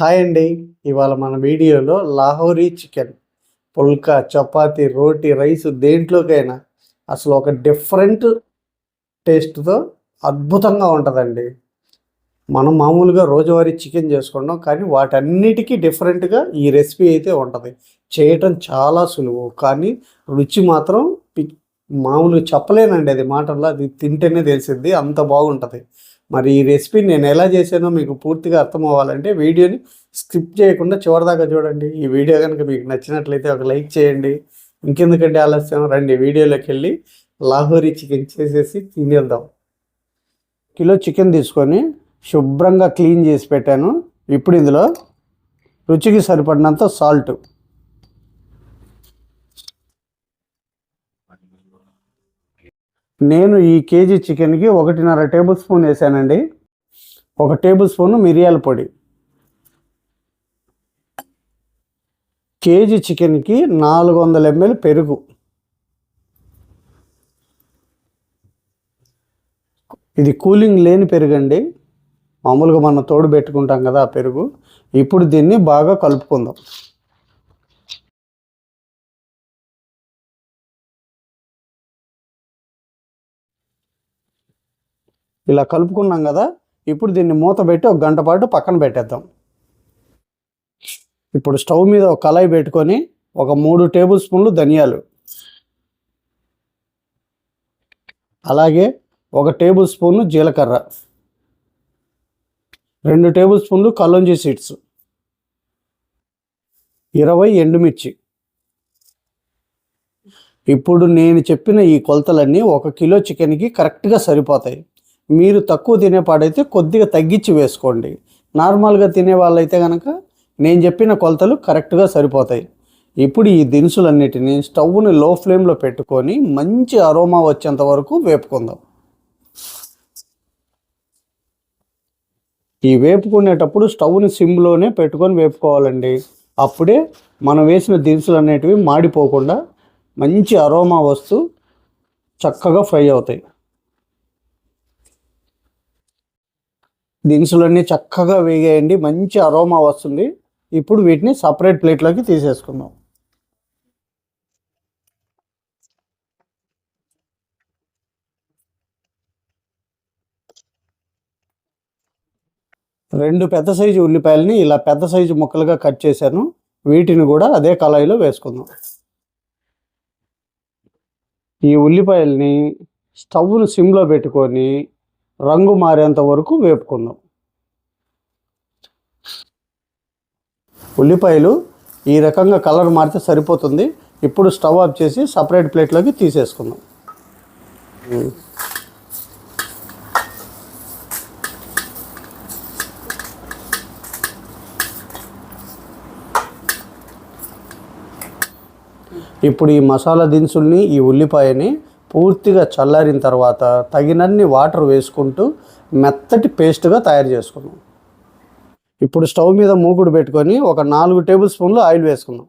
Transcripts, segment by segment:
Hi అండి. ఇవాళ మన వీడియోలో లాహోరీ చికెన్ పుల్కా చపాతి రోటీ రైస్ దేంట్లోకైనా అసలు ఒక డిఫరెంట్ టేస్ట్తో అద్భుతంగా ఉంటుందండి. మనం మామూలుగా రోజువారీ చికెన్ చేసుకుంటాం కానీ వాటన్నిటికీ డిఫరెంట్గా ఈ రెసిపీ అయితే ఉంటుంది. చేయటం చాలా సులువు కానీ రుచి మాత్రం పి- మామూలుగా చెప్పలేనండి అది మాటల్లో అది తింటేనే తెలిసింది అంత బాగుంటుంది. మరి ఈ రెసిపీ నేను ఎలా చేశానో మీకు పూర్తిగా అర్థం అవ్వాలంటే వీడియోని స్కిప్ చేయకుండా చివరిదాకా చూడండి. ఈ వీడియో కనుక మీకు నచ్చినట్లయితే ఒక లైక్ చేయండి. ఇంకెందుకంటే ఆలస్యం రండి వీడియోలోకి వెళ్ళి లాహోరీ చికెన్ చేసేసి తినేద్దాం. కిలో చికెన్ తీసుకొని శుభ్రంగా క్లీన్ చేసి పెట్టాను. ఇప్పుడు ఇందులో రుచికి సరిపడినంత సాల్ట్ నేను ఈ కేజీ చికెన్కి ఒకటిన్నర టేబుల్ స్పూన్ వేసానండి. ఒక టేబుల్ స్పూన్ మిరియాల పొడి. కేజీ చికెన్కి నాలుగు వందల ఎంఎల్ పెరుగు. ఇది కూలింగ్ లేని పెరుగు అండి మామూలుగా మనం తోడు పెట్టుకుంటాం కదా ఆ పెరుగు. ఇప్పుడు దీన్ని బాగా కలుపుకుందాం. ఇలా కలుపుకున్నాం కదా ఇప్పుడు దీన్ని మూత పెట్టి ఒక గంట పాటు పక్కన పెట్టేద్దాం. ఇప్పుడు స్టవ్ మీద ఒక కళాయి పెట్టుకొని ఒక మూడు టేబుల్ స్పూన్లు ధనియాలు. అలాగే ఒక టేబుల్ స్పూన్ జీలకర్ర. రెండు టేబుల్ స్పూన్లు కల్లంజీ సీడ్స్. ఇరవై ఎండుమిర్చి. ఇప్పుడు నేను చెప్పిన ఈ కొలతలన్నీ ఒక కిలో చికెన్కి కరెక్ట్గా సరిపోతాయి. మీరు తక్కువ తినేపాడైతే కొద్దిగా తగ్గించి వేసుకోండి. నార్మల్గా తినే వాళ్ళైతే కనుక నేను చెప్పిన కొలతలు కరెక్ట్గా సరిపోతాయి. ఇప్పుడు ఈ దినుసులన్నిటిని స్టవ్ని లో ఫ్లేమ్లో పెట్టుకొని మంచి అరోమా వచ్చేంత వరకు వేపుకుందాం. ఈ వేపుకునేటప్పుడు స్టవ్ని సిమ్లోనే పెట్టుకొని వేపుకోవాలండి. అప్పుడే మనం వేసిన దినుసులు అనేటివి మాడిపోకుండా మంచి అరోమా వస్తూ చక్కగా ఫ్రై అవుతాయి. దినుసులన్నీ చక్కగా వేగేయండి మంచి అరోమా వస్తుంది. ఇప్పుడు వీటిని సపరేట్ ప్లేట్లోకి తీసేసుకుందాం. రెండు పెద్ద సైజు ఉల్లిపాయలని ఇలా పెద్ద సైజు ముక్కలుగా కట్ చేశాను. వీటిని కూడా అదే కళాయిలో వేసుకుందాం. ఈ ఉల్లిపాయల్ని స్టవ్ను సిమ్లో పెట్టుకొని రంగు మారేంత వరకు వేపుకుందాం. ఉల్లిపాయలు ఈ రకంగా కలర్ మారితే సరిపోతుంది. ఇప్పుడు స్టవ్ ఆఫ్ చేసి సపరేట్ ప్లేట్లోకి తీసేసుకుందాం. ఇప్పుడు ఈ మసాలా దినుసుల్ని ఈ ఉల్లిపాయని పూర్తిగా చల్లారిన తర్వాత తగినన్ని వాటర్ వేసుకుంటూ మెత్తటి పేస్ట్గా తయారు చేసుకుందాం. ఇప్పుడు స్టవ్ మీద మూకుడు పెట్టుకొని ఒక నాలుగు టేబుల్ స్పూన్లు ఆయిల్ వేసుకుందాం.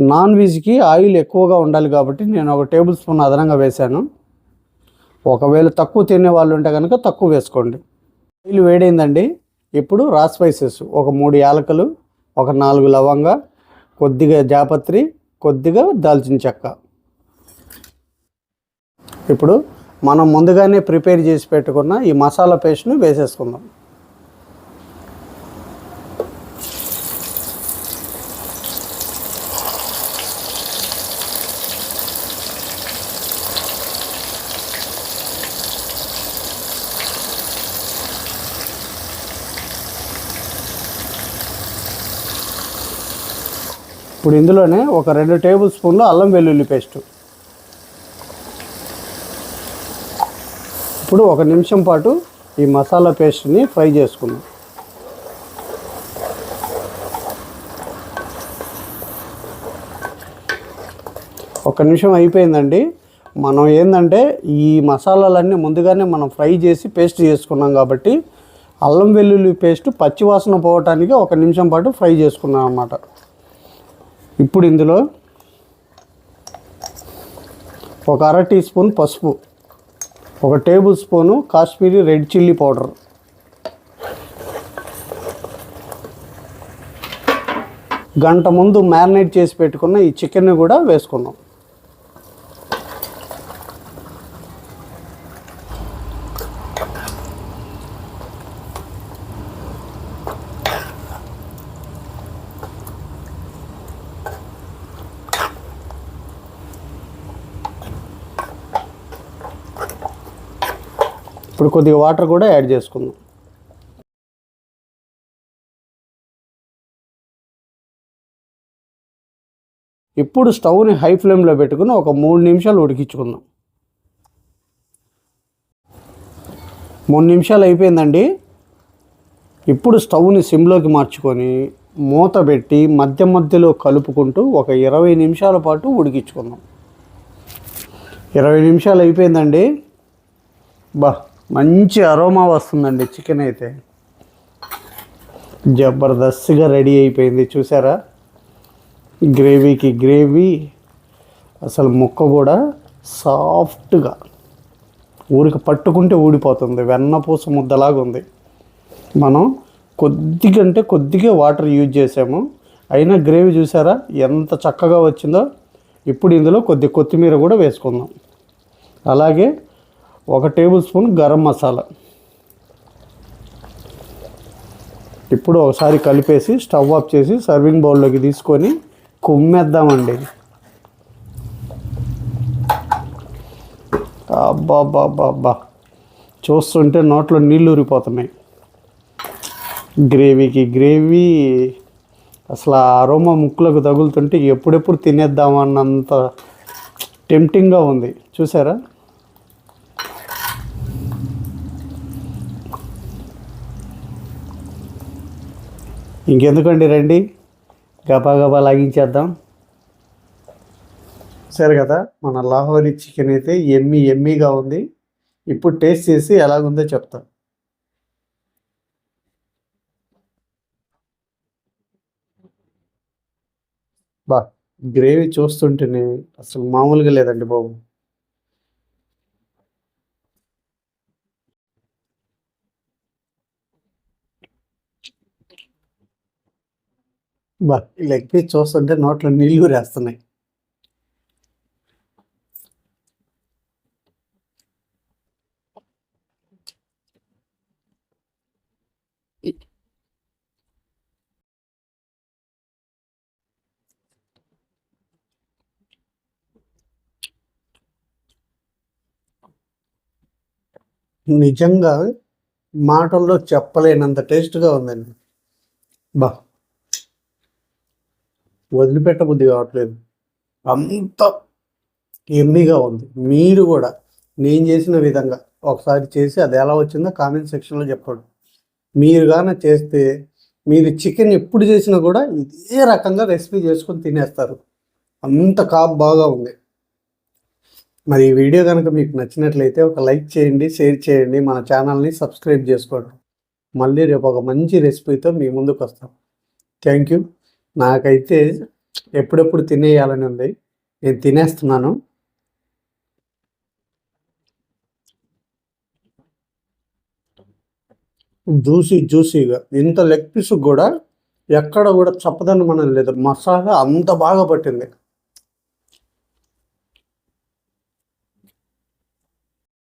నాన్ వెజ్కి ఆయిల్ ఎక్కువగా ఉండాలి కాబట్టి నేను ఒక టేబుల్ స్పూన్ అదనంగా వేశాను. ఒకవేళ తక్కువ తినే వాళ్ళు ఉంటే కనుక తక్కువ వేసుకోండి. ఆయిల్ వేడైందండి. ఇప్పుడు రా స్పైసెస్ ఒక మూడు యాలకులు ఒక నాలుగు లవంగా కొద్దిగా జాపత్రి కొద్దిగా దాల్చిన చెక్క. ఇప్పుడు మనం ముందుగానే ప్రిపేర్ చేసి పెట్టుకున్న ఈ మసాలా పేస్ట్ను వేసేసుకుందాం. ఇప్పుడు ఇందులోనే ఒక రెండు టేబుల్ స్పూన్లు అల్లం వెల్లుల్లి పేస్ట్. ఇప్పుడు ఒక నిమిషం పాటు ఈ మసాలా పేస్ట్ని ఫ్రై చేసుకుందాం. ఒక నిమిషం అయిపోయిందండి. మనం ఏంటంటే ఈ మసాలాలన్నీ ముందుగానే మనం ఫ్రై చేసి పేస్ట్ చేసుకున్నాం కాబట్టి అల్లం వెల్లుల్లి పేస్ట్ పచ్చివాసన పోవటానికి ఒక నిమిషం పాటు ఫ్రై చేసుకున్నాం అన్నమాట. ఇప్పుడు ఇందులో ఒక అర టీ స్పూన్ పసుపు ఒక tablespoon Kashmiri red chilli powder. గంట ముందు మ్యారినేట్ చేసి పెట్టుకున్న ఈ చికెన్ని కూడా వేసుకుందాం. ఇప్పుడు కొద్దిగా వాటర్ కూడా యాడ్ చేసుకుందాం. ఇప్పుడు స్టవ్ని హై ఫ్లేమ్లో పెట్టుకుని ఒక మూడు నిమిషాలు ఉడికించుకుందాం. మూడు నిమిషాలు అయిపోయిందండి. ఇప్పుడు స్టవ్ని సిమ్లోకి మార్చుకొని మూత పెట్టి మధ్య మధ్యలో కలుపుకుంటూ ఒక ఇరవై నిమిషాల పాటు ఉడికించుకుందాం. ఇరవై నిమిషాలు అయిపోయిందండి. బా. మంచి అరోమా వస్తుందండి చికెన్ అయితే. జబర్దస్త్గా రెడీ అయిపోయింది చూసారా? గ్రేవీకి గ్రేవీ అసలు ముక్క కూడా సాఫ్ట్గా. ఊరికి పట్టుకుంటే ఊడిపోతుంది వెన్నపూస ముద్దలాగా ఉంది. మనం కొద్దిగా అంటే కొద్దిగా వాటర్ యూజ్ చేసాము. అయినా గ్రేవీ చూసారా? ఎంత చక్కగా వచ్చిందో. ఇప్పుడు ఇందులో కొద్ది కొత్తిమీర కూడా వేసుకుందాం. అలాగే ఒక టేబుల్ స్పూన్ గరం మసాలా. ఇప్పుడు ఒకసారి కలిపేసి స్టవ్ ఆఫ్ చేసి సర్వింగ్ బౌల్లోకి తీసుకొని కుమ్మేద్దామండి. అబ్బా అబ్బా అబ్బా చూస్తుంటే నోట్లో నీళ్ళు ఊరిపోతున్నాయి. గ్రేవీకి గ్రేవీ అసలు ఆ అరోమా ముక్కులకు తగులుతుంటే ఎప్పుడెప్పుడు తినేద్దామన్నంత టెంప్టింగ్గా ఉంది. చూసారా? ఇంకెందుకండి రండి. గబా గబా లాగించేద్దాం. సరే కదా మన లాహోరీ చికెన్ అయితే ఎమ్మి ఎమ్మిగా ఉంది. ఇప్పుడు టేస్ట్ చేసి ఎలాగుందో చెప్తాం. బా గ్రేవీ చూస్తుంటేనే అసలు మామూలుగా లేదండి బాబు. బా లెగ్ పీస్ చూస్తుంటే నోట్లో నీళ్ళు రాస్తున్నాయి నిజంగా మాటల్లో చెప్పలేనంత టేస్ట్గా ఉందండి. బా వదిలిపెట్టబుద్ధి కావట్లేదు. అంత ఎమ్మిగా ఉంది. మీరు కూడా నేను చేసిన విధంగా ఒకసారి చేసి అది ఎలా వచ్చిందో కామెంట్ సెక్షన్లో చెప్పండి. మీరు కానీ చేస్తే మీరు చికెన్ ఎప్పుడు చేసినా కూడా ఇదే రకంగా రెసిపీ చేసుకొని తినేస్తారు. అంత కాప్ బాగా ఉంది. మరి ఈ వీడియో కనుక మీకు నచ్చినట్లయితే ఒక లైక్ చేయండి షేర్ చేయండి మన ఛానల్ని సబ్స్క్రైబ్ చేసుకోండి. మళ్ళీ రేపు ఒక మంచి రెసిపీతో మీ ముందుకు వస్తాం. థ్యాంక్ యూ నాకైతే ఎప్పుడెప్పుడు తినేయాలని ఉంది. నేను తినేస్తున్నాను. జ్యూసీ జ్యూసీగా. ఇంత లెగ్ పీస్ కూడా ఎక్కడ కూడా చప్పదని మనం లేదు మసాలా అంత బాగా పట్టింది.